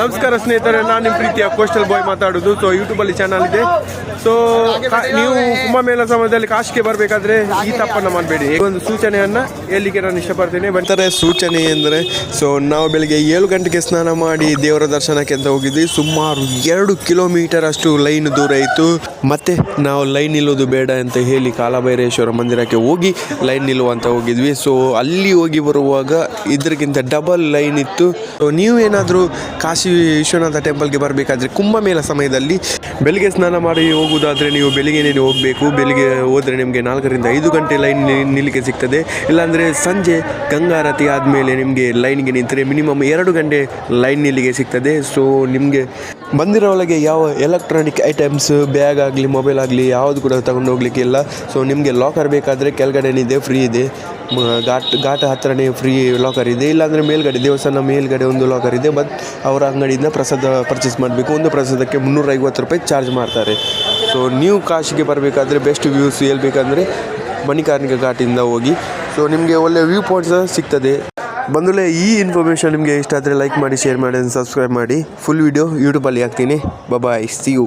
ನಮಸ್ಕಾರ ಸ್ನೇಹಿತರೆ, ನಾನು ನಿಮ್ಮ ಪ್ರೀತಿಯ ಕೋಸ್ಟಲ್ ಬಾಯ್ ಮಾತಾಡೋದು. ಸೊ ಯೂಟ್ಯೂಬಲ್ಲಿ ಚಾನಲ್ ಇದೆ. ಸೊ ನೀವು ಕುಂಭಮೇಳ ಸಮಯದಲ್ಲಿ ಕಾಶಿಗೆ ಬರಬೇಕಾದ್ರೆ ಈ ತಪ್ಪನ್ನು ಮಾಡಬೇಡಿ. ಒಂದು ಸೂಚನೆಯನ್ನು ಹೇಳಲಿಕ್ಕೆ ನಾನು ಇಷ್ಟಪಡ್ತೇನೆ. ಬರ್ತಾರೆ ಸೂಚನೆ ಅಂದರೆ ಸೊ ನಾವು ಬೆಳಿಗ್ಗೆ ಏಳು ಗಂಟೆಗೆ ಸ್ನಾನ ಮಾಡಿ ದೇವರ ದರ್ಶನಕ್ಕೆ ಅಂತ ಹೋಗಿದ್ವಿ. ಸುಮಾರು ಎರಡು ಕಿಲೋಮೀಟರ್ ಅಷ್ಟು ಲೈನ್ ದೂರ ಇತ್ತು. ಮತ್ತೆ ನಾವು ಲೈನ್ ನಿಲ್ಲೋದು ಬೇಡ ಅಂತ ಹೇಳಿ ಕಾಲಭೈರೇಶ್ವರ ಮಂದಿರಕ್ಕೆ ಹೋಗಿ ಲೈನ್ ನಿಲ್ಲುವಂತ ಹೋಗಿದ್ವಿ. ಸೊ ಅಲ್ಲಿ ಹೋಗಿ ಬರುವಾಗ ಇದಕ್ಕಿಂತ ಡಬಲ್ ಲೈನ್ ಇತ್ತು. ಸೊ ನೀವು ಏನಾದರೂ ಕಾಶಿ ವಿಶ್ವನಾಥ ಟೆಂಪಲ್ಗೆ ಬರಬೇಕಾದ್ರೆ ಕುಂಭಮೇಳ ಸಮಯದಲ್ಲಿ ಬೆಳಿಗ್ಗೆ ಸ್ನಾನ ಮಾಡಿ ಹೋಗುವುದಾದರೆ ನೀವು ಬೆಳಿಗ್ಗೆನೇ ಹೋಗಬೇಕು. ಬೆಳಿಗ್ಗೆ ಹೋದರೆ ನಿಮಗೆ ನಾಲ್ಕರಿಂದ ಐದು ಗಂಟೆ ಲೈನ್ ನಿಲ್ಲಿಕೆ ಸಿಗ್ತದೆ. ಇಲ್ಲಾಂದರೆ ಸಂಜೆ ಗಂಗಾರತಿ ಆದಮೇಲೆ ನಿಮಗೆ ಲೈನ್ಗೆ ನಿಂತರೆ ಮಿನಿಮಮ್ ಎರಡು ಗಂಟೆ ಲೈನ್ ನಿಲ್ಲಿಗೆ ಸಿಗ್ತದೆ. ಸೊ ನಿಮಗೆ ಬಂದಿರೋ ಒಳಗೆ ಯಾವ ಎಲೆಕ್ಟ್ರಾನಿಕ್ ಐಟಮ್ಸ್, ಬ್ಯಾಗ್ ಆಗಲಿ, ಮೊಬೈಲ್ ಆಗಲಿ ಯಾವುದು ಕೂಡ ತಗೊಂಡು ಹೋಗ್ಲಿಕ್ಕೆ ಇಲ್ಲ ಸೊ ನಿಮಗೆ ಲಾಕರ್ ಬೇಕಾದರೆ ಕೆಳಗಡೆನಿದೆ ಫ್ರೀ ಇದೆ. ಘಾಟ್ ಘಾಟ್ ಹತ್ತಿರನೇ ಫ್ರೀ ಲಾಕರ್ ಇದೆ. ಇಲ್ಲಾಂದರೆ ಮೇಲ್ಗಡೆ, ದೇವಸ್ಥಾನ ಮೇಲ್ಗಡೆ ಒಂದು ಲಾಕರ್ ಇದೆ. ಬಟ್ ಅವರ ಅಂಗಡಿಯಿಂದ ಪ್ರಸಾದ ಪರ್ಚೇಸ್ ಮಾಡಬೇಕು. ಒಂದು ಪ್ರಸಾದಕ್ಕೆ ಮುನ್ನೂರ ಐವತ್ತು ರೂಪಾಯಿ ಚಾರ್ಜ್ ಮಾಡ್ತಾರೆ. ಸೊ ನೀವು ಕಾಶಿಗೆ ಬರಬೇಕಾದ್ರೆ ಬೆಸ್ಟ್ ವ್ಯೂಸ್ ಹೇಳ್ಬೇಕಂದ್ರೆ ಮಣಿಕಾರ್ಣಿಕ ಘಾಟಿಂದ ಹೋಗಿ. ಸೊ ನಿಮಗೆ ಒಳ್ಳೆ ವ್ಯೂ ಪಾಯಿಂಟ್ಸ್ ಸಿಗ್ತದೆ. ಬಂದಲೇ ಈ ಇನ್ಫಾರ್ಮೇಷನ್ ನಿಮಗೆ ಇಷ್ಟ ಆದರೆ ಲೈಕ್ ಮಾಡಿ ಶೇರ್ ಮಾಡಿ ಸಬ್ಸ್ಕ್ರೈಬ್ ಮಾಡಿ. ಫುಲ್ ವಿಡಿಯೋ ಯೂಟ್ಯೂಬಲ್ಲಿ ಹಾಕ್ತೀನಿ. Bye see you